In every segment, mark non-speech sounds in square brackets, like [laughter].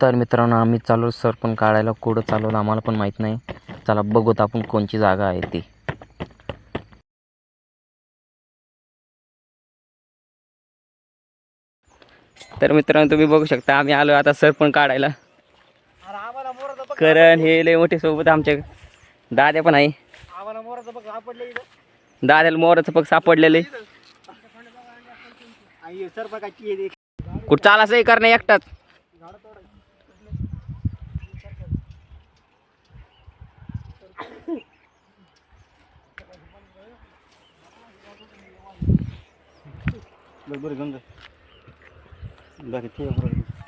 तर मित्रांनो आम्ही चालू सरपण काढायला कुठं चालवलं आम्हाला पण माहीत नाही. चला बघूत आपण कोणची जागा आहे ती. तर मित्रांनो तुम्ही बघू शकता आम्ही आलो आता सरपण काढायला. करण हे लय मोठे सोबत आमच्या दाद्या पण आहे. दाद्याला मोराचं पग सापडलेलं आहे. कुठं चालायचं करणं एकटाच?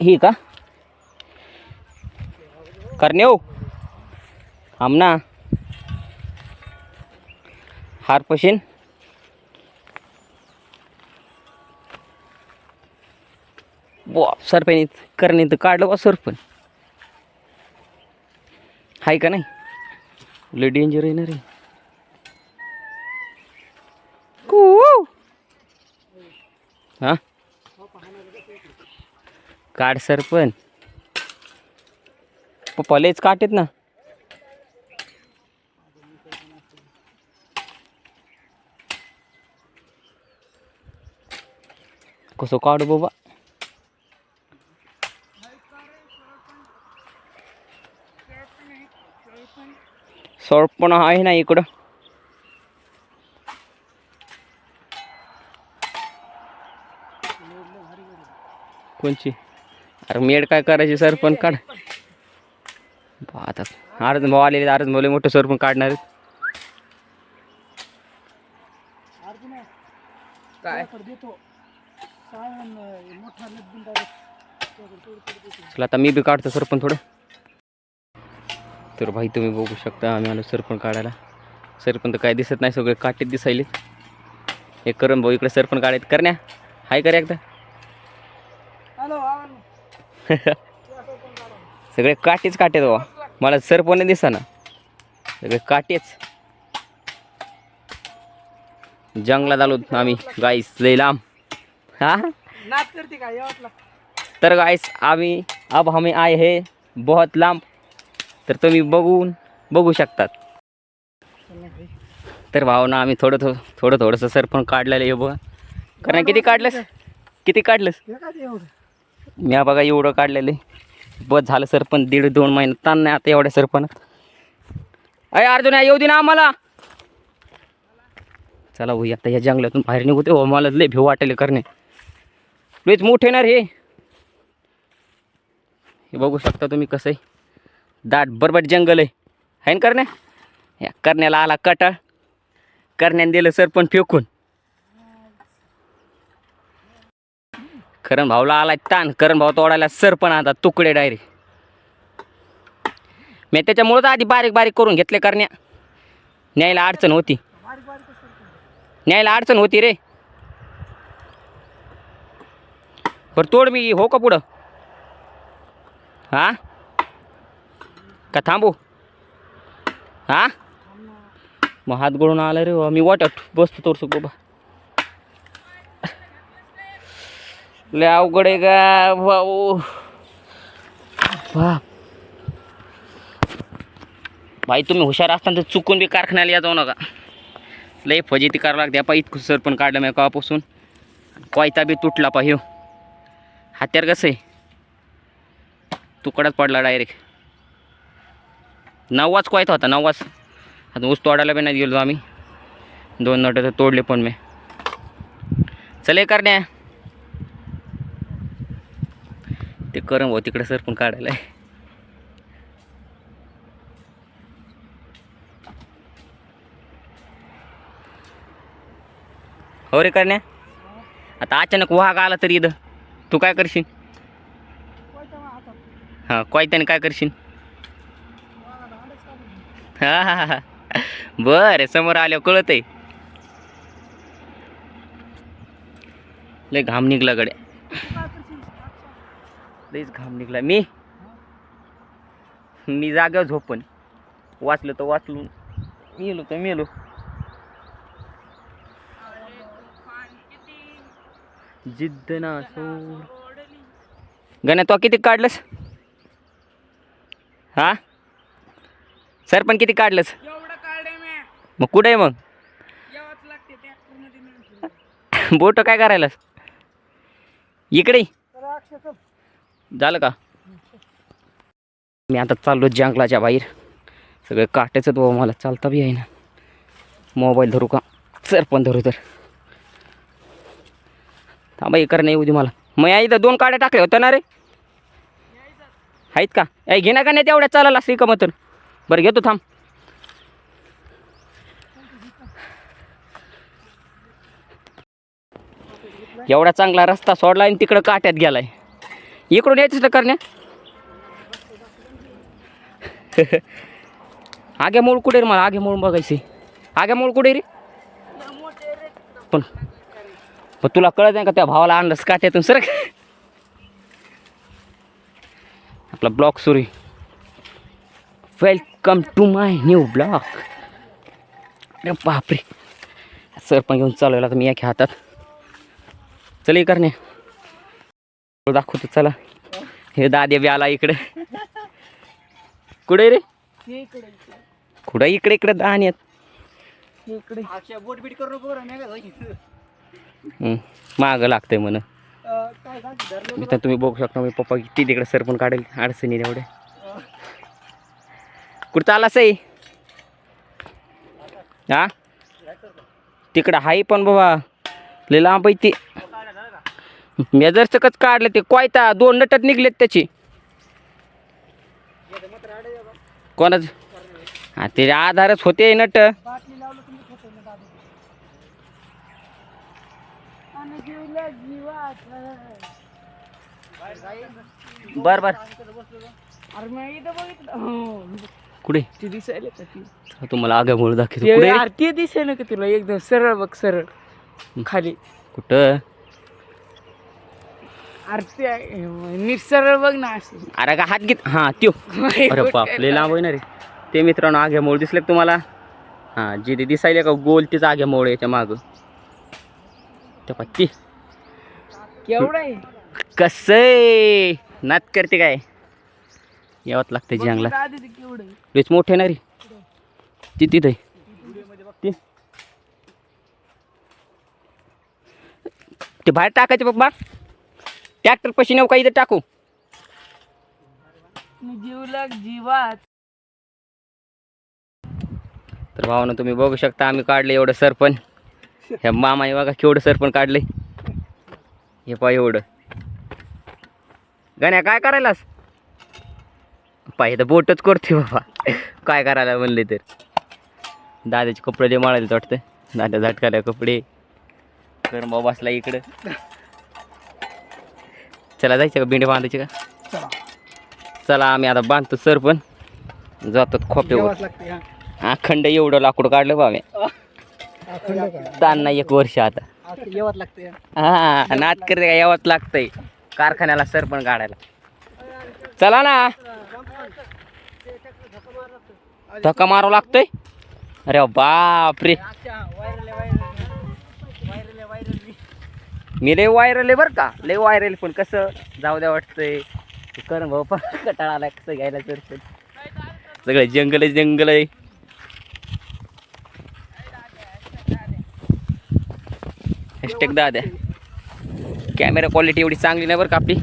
ही का? करणे हो आमना हार पशीन. बो सरपणी करणे तर काढलं बा सरपण हाय का नाही? लय डेंजर आहे ना रे कू हा? काढ सर पण लयच काटेत ना. कसं काढू बाबा? सॉर्ट पण आहे ना इकडं. कोणची? अरे मेड काय करायची सर? पण काढ. आता आरज भाऊ आलेले लय मोठं सर पण काढणार. काय? चला आता मी बी काढतो सर पण थोडं. तर भाई तुम्ही बघू शकता आम्ही आलो सरपण काढायला. सरपण तर काय दिसत नाही सगळे काटेत दिसायले हे करून भाऊ इकडे सरपण काढायत. करण्या. हाय कर एकदा. [laughs] सगळे काटेच काटेत बाबा मला सरपण दिसा ना सगळे काटेच. जंगलात आलो आम्ही. गाईस लय लांब. हा? तर गाईस आम्ही अब हमें आए हे बहुत लांब. तर तुम्ही बघून बघू शकतात. तर भावना आम्ही थोडं थोडं थोडं थोडंसं सरपण काढलेलं आहे बघा. कारण किती काढलंस? किती काढलंस? एखादी बघा एवढं काढलेलं आहे. बस झालं सरपण दीड दोन महिने. ताण नाही आता एवढ्या सरपणात अय अर्जुन या येऊ दे ना आम्हाला. चला भाई आता या जंगलातून बाहेर निघते हो मला लय भेव वाटेल करणे. लईच मोठे ना रे हे बघू शकता तुम्ही कसं आहे. दाट बरबट जंगल आहे. है ना करण्या या करण्याला आला कटाळ. करण्याने दिलं सरपण फेकून. करण भाऊला आलाय ताण करण भाऊ तोडायला सर पण आता तुकडे डायरेक्ट मी त्याच्यामुळंच आधी बारीक बारीक करून घेतले करण्या. न्यायला अडचण होती. न्यायला अडचण होती रे. बरं तोड मी हो का पुढं? हा? का थांबू? हा? मग हात गळून आला रे मी वाटत बसतो तोडसो बाबा. लय अवघड आहे का भाऊ. बाप भाई तुम्ही हुशार असताना तर चुकून बी कारखान्याला या जाऊ नका. लय फजिती करावं लागते. पा इतकं सर पण काढलं मी कापासून कोयता बी तुटला पा ह्यो. हात्यार कसं आहे? तुकडाच पडला डायरेक्ट नववाच कोयता होता नववाच. आता ऊस तोडायला बी नाही गेलो आम्ही. दोन नट तर तोडले पण मी. चले करण्या ते करम भाऊ तिकडे सर पण काढायला. आहे हो रे करण्या. आता अचानक वाघ आला तरी इथं. तू काय करशील? हां कोयत्याने काय करशील? वाघाला हा हा हा. बरं समोर आल्यावर कळत आहे लय घाम निघला गड्या तू काय करशील? अच्छा. लईच घाम निघला मी? मी जाग्यावर झोपन. वाचलं तर वाचलो मेलो तर मेलो. जिद्द ना सोड. गण्या तो किती काढलंस? हा? सर पण किती काढलंस? एवढं काढे मी. मग कुठे आहे मग? बोट काय करायलास? इकडे झालं का? मी आता चाललो जंगलाच्या बाहेर. सगळे काटेच बाबा मला चालता बी आहे ना मोबाईल धरू का? सर पण धरू तर. थांबा इकडे नाही येऊ दे मला. मग या इथं दोन काड्या टाकल्या होत्या ना रे? आहेत का? ऐ घेणार का नाही तेवढ्या चालायला असली मग तर बरं घेतो थांब. एवढा चांगला रस्ता सोडला आणि तिकडं काट्यात गेलाय. इकडून यायचं तर करण्या. [laughs] आगे मूळ कुठे रे मला? आगे मूळ बघायचे. आगे मूळ कुठे रे? पण पण तुला कळत नाही का त्या भावाला आणलंस काट्यातून सर आपला ब्लॉक सुरू welcome to my new blog अरे बापरे. सर पण घेऊन चालवला तर मी या हातात. चल हे करणे दाखवतो चला. हे दादे बी आला इकडे. कुठे रे? ये इकडे इकडे. कुठं इकडे इकडे जाईल. मागं लागतंय म्हण. तर तुम्ही बघू शकता मी पप्पा किती तिकडे सर पण काढेल अडचणी एवढे. कुठं चालला सई हा? तिकडं हाय पण बाबा. लय लांब आहे ती. मेजरचंच काढलं ते कोयता दोन नटत निघलेत त्याची. कोणाच? हा ते आधारच होते नट. ना बर बर. कुठे? ती दिसायला का ती तुम्हाला आगामुळे दाखवतो. कुठे? ते दिसायला का तुला? एकदम सरळ बघ सरळ. खाली. कुठं? सरळ बघ ना. असं अरे का हात घेत हां त्यो. अरे बाप लय लांब आहे ना रे. ते मित्रांनो आग्या मोळ दिसले का तुम्हाला. हां जे ते दिसायले का गोल तीच आग्या मोळ याच्या मागं. त्या पत्ती केवढा आहे? कसं आहे? नात करते काय? यावंच लागतं जंगला दादा ते केवढं आहे. लयच मोठे ना रे. ती तिथे ती. ते बाहेर टाकायचे पप्पा ट्रॅक्टर पशी नेऊ का इथं टाकू? मी जीवला जीवात. तर भावानं तुम्ही बघू शकता आम्ही काढले एवढं सरपण. ह्या मामाने बघा केवढं सरपण काढले हे पा एवढं. गण्या काय करायलास? पाहिजे तर बोटच करते बाबा. काय करायला म्हणले तर. दादाचे कपडे दे माळायला वाटतं. दादा झटकाल्या कपडे. तर मग बसला इकडं. चला जायचं का? बिंडे बांधायचे का? चला. चला आम्ही आता बांधतो सरपण. जातो खोप्यावर. जेवाच लागते हा. अखंड एवढं लाकूड काढलं बाबे अखंड काय? एक वर्ष आता. लागते हा. नात करते का? यावंच लागतंय. कारखान्याला सरपण काढायला. चला ना. धक्का मारावं लागतंय. अरे बाप रे मी लय वायरल आहे बरं का. लय वायरल पण कसं जाऊ द्या वाटतंय. ते कर भाऊ पण कटाळा आलाय कसं घ्यायला तर. सगळं जंगल आहे जंगल आहे. हॅशटॅग दाद्या कॅमेरा क्वालिटी एवढी चांगली नाही बरं का आपली.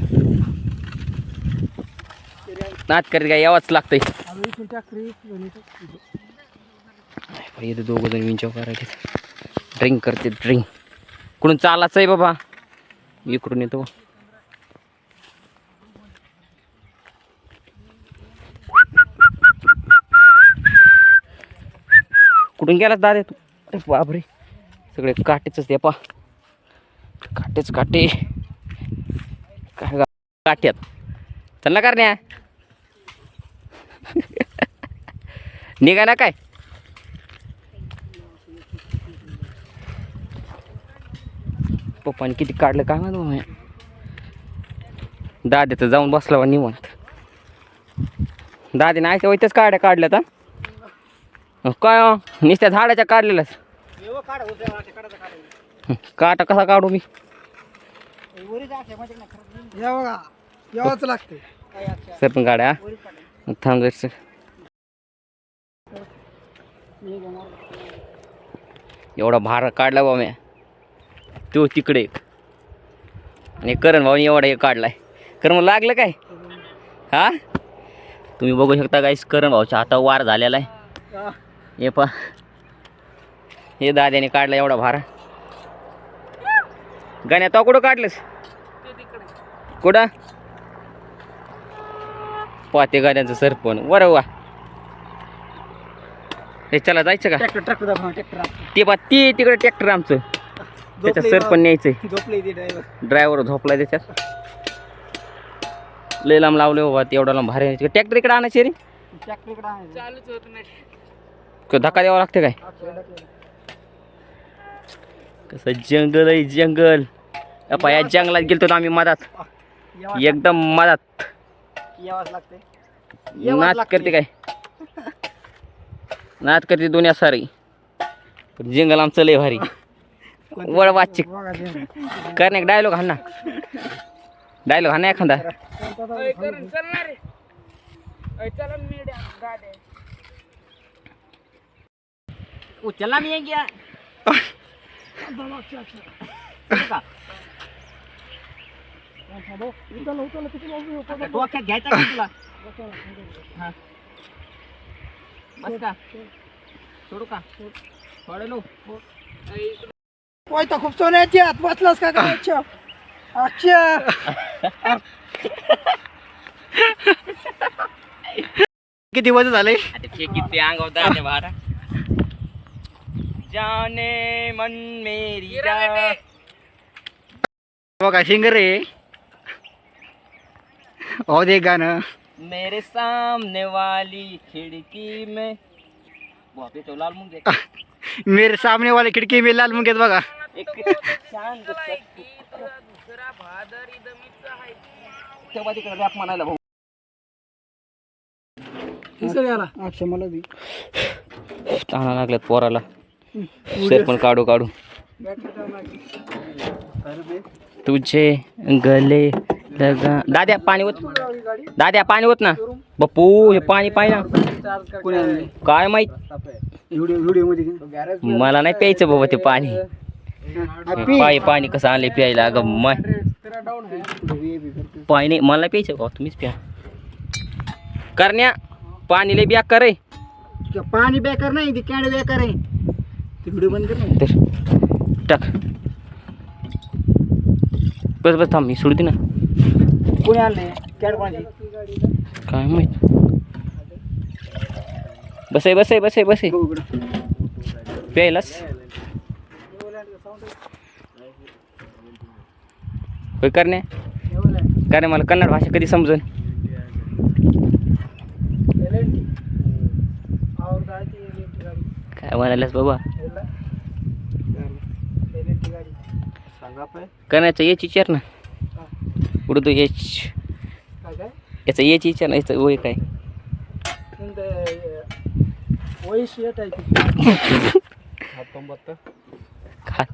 नात करीत काय यावंच लागतंय. इथं दोघं जण विंचव करायचे. ड्रिंक करते ड्रिंक कुठून चालायचं आहे बाबा? इकडून येतो. कुठून गेलास दादा तू? अरे बापरे. सगळे काटेच ते पा. काटेच काटे. काय काट्यात. चल ना करण्या. [laughs] निघा ना काय? पप्पाने किती काढलं काय माहिती. दाद्या तर जाऊन बसला निवांत. दादे नाही इथंच काड्या काढल्यात हा. काय हो? नुसत्या झाडाच्या काढलेल्याच काटा कसा काढू मी? लागते सर पण गाड्या? थांब सर. एवढा भार काढला बा मी. तो तिकडे एक. आणि करण भाऊनी एवढा एक काढलाय. करण लागलं काय? हा? तुम्ही बघू शकता गाईस करण भाऊच्या हातावर वार झालेला आहे. हे पा हे दाद्याने काढला एवढा भार. गाण्या तो कुठं काढलंस? कुठं? पाते गाड्यांचं सरपण. बरं वा. हे चला जायचं का? ट्रॅक्टर ते बा ते तिकडे ट्रॅक्टर आमचं. त्याचं सरपण न्यायचंय. झोपले ते ड्रायव्हर ड्रायव्हर झोपलाय त्याच्यात. लय लांब लावले बाबा ते एवढा लांब भारी ट्रॅक्टर इकडे आणायचे रे ट्रॅक्टर इकडे आहे चालूच होत नाही. क- धक्का द्यावा लागते काय? कसं जंगल आहे जंगल. अप्पा या जंगलात गेलतो ना आम्ही मधात. एकदम मधात. यावंच लागते नाच करते काय? नाच करते दुनिया सारी. पण जंगल आमचं लय भारी. [laughs] वळ वाच करणे डायलॉग हा ना डायलॉग हा ना एखादा. उचलला मी गया डोक्यात घ्यायचा तुला? बस का. सोडू का? सोडलो पोयता खूप सोन्याची हात वाचलास का काय अच्छा अच्छा किती वजन झाले? आता ते किती अंगावर दाते बारा. जाने मन मेरी जा बघा सिंगर रे. हो दे गाणं. मेरे सामने वाली खिड़की में. बापरे तो लाल मुंगे मेरे सामने वाले खिडकी में लाल मुंगेत बघा तेव्हा तिकडे रॅप म्हणायला भाऊ. अच्छा मला दे. ताना लागल्यात पोराला. सर पण काढू काढू. तुझे गले लगा दाद्या पाणी होत दाद्या पाणी होत ना. बापू हे पाणी ना. काय माहीत? व्हिडिओ व्हिडिओमध्ये मला नाही प्यायचं बाबा ते पाणी. पाय पाणी कसं आणले प्यायला? अगं माय पाणी नाही मला नाही प्यायचं बाबा तुम्हीच प्या. करण्या पाणी लय ब्याक करे पाणी बेकार नाही ते कॅड बेकार आहे. ते व्हिडिओ बंद कर ना. तर टाक. बस बस थांब मी सोडते ना. कोणी आणले कॅड कोणाची? काय माहीत? बसे बसे बसे बसे. प्यायलाच होय करणे कारण मला कन्नड भाषा कधी समजून? काय म्हणाल्यास बाबा? करण्याचं एच विचार ना. उडतो एच याचं एच विचार ना याचं वय काय? हात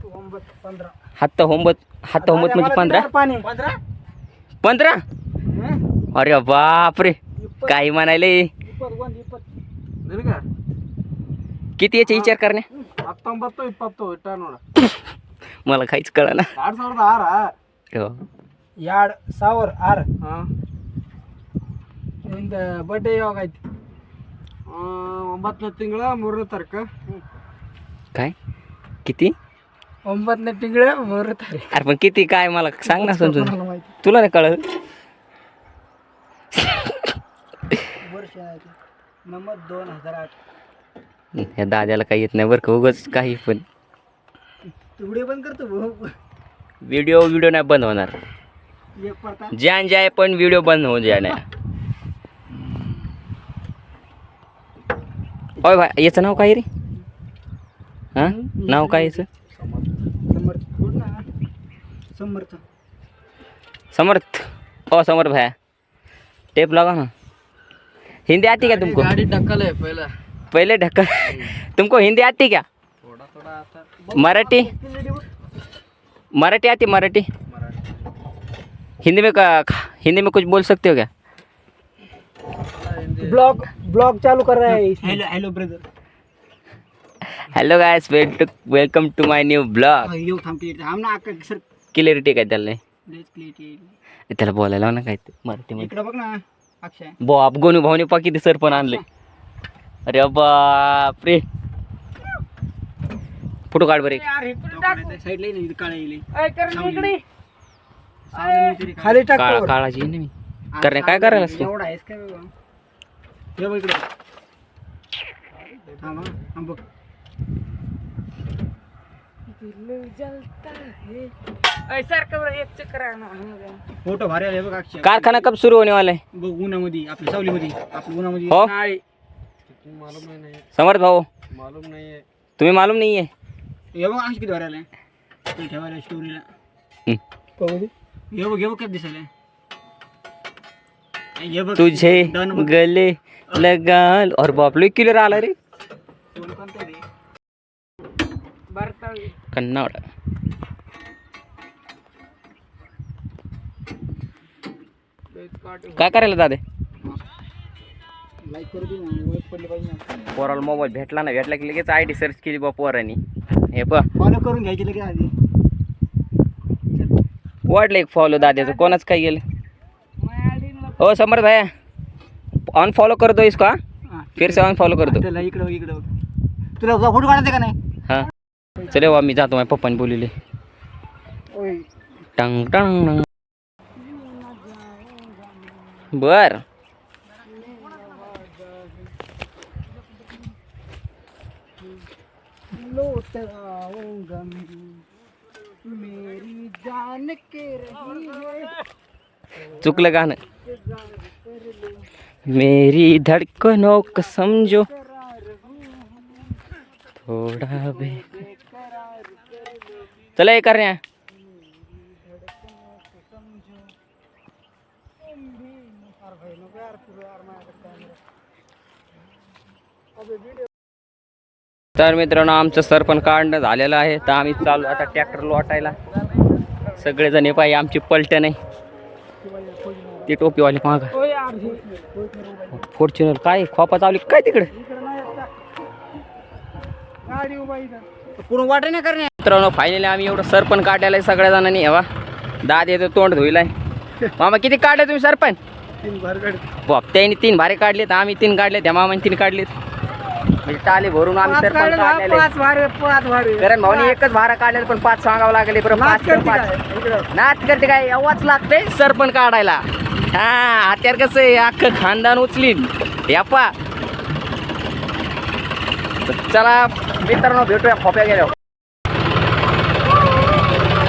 हात होंबत हात होंबत म्हणजे पंधरा पाणी पंधरा अरे बापरे काही म्हणायले किती याचे विचार करणे ಹತ್ತೊಂಬತ್ತು ಇಪ್ಪತ್ತು ಇಟ್ಟ ನೋಡ मला काहीच कळा ना ಎರಡ್ ಸಾವಿರದ ಆರ ಎರಡ್ ಸಾವಿರ ಆರ್ ನಿಂದ ಬರ್ಡೇ ಯಾವಾಗ ಐತಿ ಒಂಬತ್ತನೇ ತಿಂಗಳ ಮೂರನೇ ತಾರೀಕು काय किती ಒಂಬತ್ತನೇ ತಿಂಗಳ ಮೂರನೇ ತಾರೀಕು अरे पण किती काय मला सांग ना समजून ಮಾಹಿತಿ तुला नाही कळत वर्ष नंबर दोन हजार आठ ह्या दाद्याला काही येत नाही बरं का उगच काही पण तुकडे बंद करतो भाऊ व्हिडिओ व्हिडिओ नाही बंद होणार एक पडता ज्यान जाय पण व्हिडिओ बंद होऊन जाय ओय भाई याचं नाव काय रे। हाँ? नाव काय याचं समर्थ। समर्थ समर्थ ओ समर्थ भाया टेप लगा ना। हिंदी आती क्या तुमको? गाड़ी टक्कल है पहला। पहले ढक्कन तुमको हिंदी आती क्या? थोड़ा थोड़ा आता मराठी? मराठी आती मराठी। हिंदी में का हिंदी में कुछ बोल सकते हो क्या? ब्लॉग ब्लॉग चालू कर रहा है hello hello brother hello guys welcome to my new blog येऊ थांब क्लिअर थांब ना अक्का सर क्लिअरिटी काय त्याला क्लिअर त्याला बोलायला ना काय ते मराठीमध्ये इकडं बघ ना अक्षय. बाप गोनू भाऊने पा किती सर पण आणले. अरे बाप रे फोटो काढ बरे साईडला येईल काळा येईल खाली काळा काळाची आहे ना मी. करणे काय करायला असतो एवढा आहेस काय बाबा? हे बघ इकडे. थांब हा, थांब बघ फ़ोटो भारी आले बघ अक्षय कारखाना कब सुरू होने वाला है? बघ उन्हामध्ये आपल्या सावलीमध्ये. आपल्या उन्हामध्ये. हो? मालूम नाही. समर्थ भाऊ मालूम नाही तुम्ही मालूम नाही आहे? हे बघ अक्षय किती भारी आलाय ते ठेवायला स्टोरीला हम्म. हे बघ हे बघ कसं दिसायला. हे बघ तुझे डन बघ. गले लगाल और बापले किलर आला रे. कन्नड काय करायला दादे? पोराला मोबाईल भेटला ना भेटला की लगेच आय डी सर्च केली बा पोरांनी. हे फॉलो करून घ्यायची लगेच आधी. वाढलं एक फॉलो दाद्याचं. कोणाच काय गेलं? हो समर्थ भैया. अनफॉलो कर दो इसको? फिर से अनफॉलो कर दो त्याला इकडं बघ, इकडं बघ. तुला फ़ोटो काढायचा का नाही? हाँ. चले वा मी जातो माझ्या पप्पाने बोलले ओय. टंग टंग टंग. बर. लौट आऊँगा मेरी जान के रही है। चुकलं गाणं. मेरी धड़कनों को समझो। थोड़ा बे चला हे। करण्या तर मित्रांनो आमचं सर पण काढणं झालेलं आहे. तर आम्ही चालू आता ट्रॅक्टर लोटायला. सगळेजण हे पाहिजे आमची पलटण नाही. ती टोपीवाली माग. फॉर्च्युनर काय खोपा चावली? काय तिकडे? गाडी उभा इथं पूर्ण वाटे नाही करणे मित्रांनो फायनली आम्ही एवढं सरपण काढलेलं आहे सगळ्या जणांनी हवा दाद येतो तोंड धुईलाय. मामा किती काढले तुम्ही सरपण तीन भर गाडी बाप त्यांनी तीन भारे काढलेत आम्ही तीन काढले त्या मामाने तीन काढलेत. म्हणजे टाले भरून आम्ही पाच सरपण काढले काढलेले पाच भारे पाच भारे. कारण भाऊनी एकच भारा काढलेला पण पाच सांगावं लागले बरं नाच पाच. नाच करते काय? एवढाच लागतंय सरपण काढायला. हा आत्यार कसं आहे? अख्खं खानदान उचलीन. यापा चला मित्रांनो भेटूया खोप्या गेल्यावर.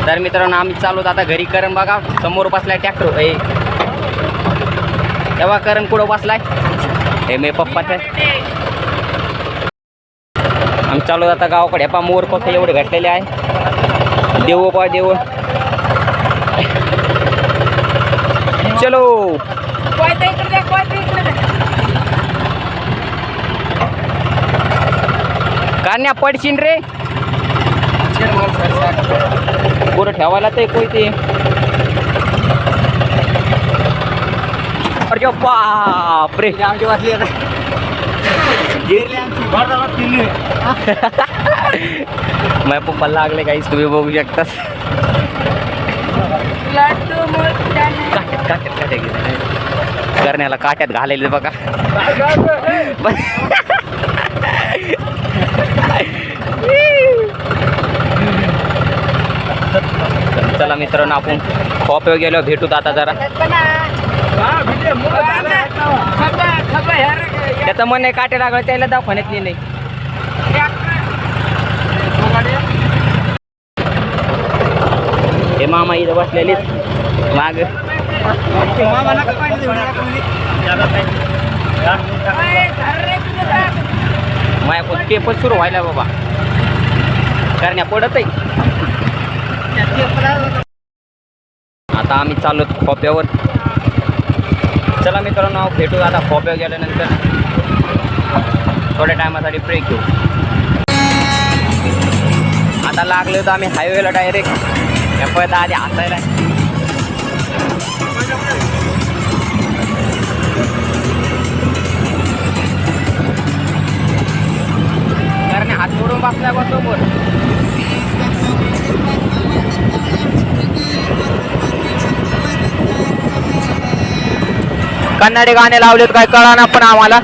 तर मित्रांनो आम्ही चालू आता घरी. करण बघा समोर बसलाय ट्रॅक्टर ए. तेव्हा करण कुठं बसलाय? हे मे पप्पाचं. आम्ही चालू आता गावाकडे. पा मोर फक्त एवढे भेटलेले आहे. देऊ पा देऊ चलो। कान्या पडशीन रे. पुरं ठेवायला ते कोई ते अरे बाप रे आमची [laughs] वाचली आता पप्पा लागले काहीच तुम्ही बघू शकता. काट्यात गेले. करण्याला काट्यात घालायले बघा. चला मित्रांनो आपण खॉप गेलो भेटूत आता जरा. त्याचं मन नाही काटे लागलं त्याला दवाखान्यात नाही हे मामा इथं बसलेलीच माग. माया कोण पाहिजे पेपर सुरू व्हायला बाबा. करण्या पडत आहे आता आम्ही चाललो खोप्यावर चला मित्रांनो भेटू आता खोप्यावर गेल्यानंतर. थोड्या टायमासाठी ब्रेक घेऊ. आता लागले तर आम्ही हायवेला डायरेक्ट पळता आधी हसायला. कन्नडी गाणे लावलेत काय कळाना पण आम्हाला.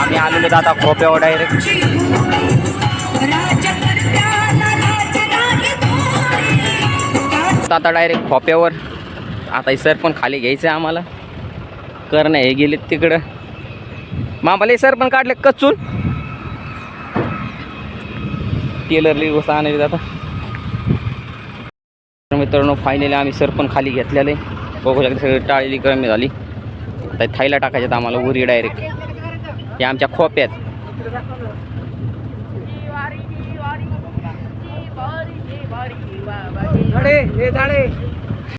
आम्ही आलेलो आता खोप्यावर डायरेक्ट आता डायरेक्ट खोप्यावर. आता हे सर पण खाली घ्यायचं आहे आम्हाला. करणं हे गेलेत तिकडं. मामाला सर पण काढले कचून. टेलरली गोष्ट आणायला आता तर मित्रांनो फायनली आम्ही सर पण खाली घेतलेले. बघू शकता सगळी टाळलेली कमी झाली. थायला टाकायच्यात आम्हाला उरी डायरेक्ट हे आमच्या खोप्यात. झाडे हे झाडे.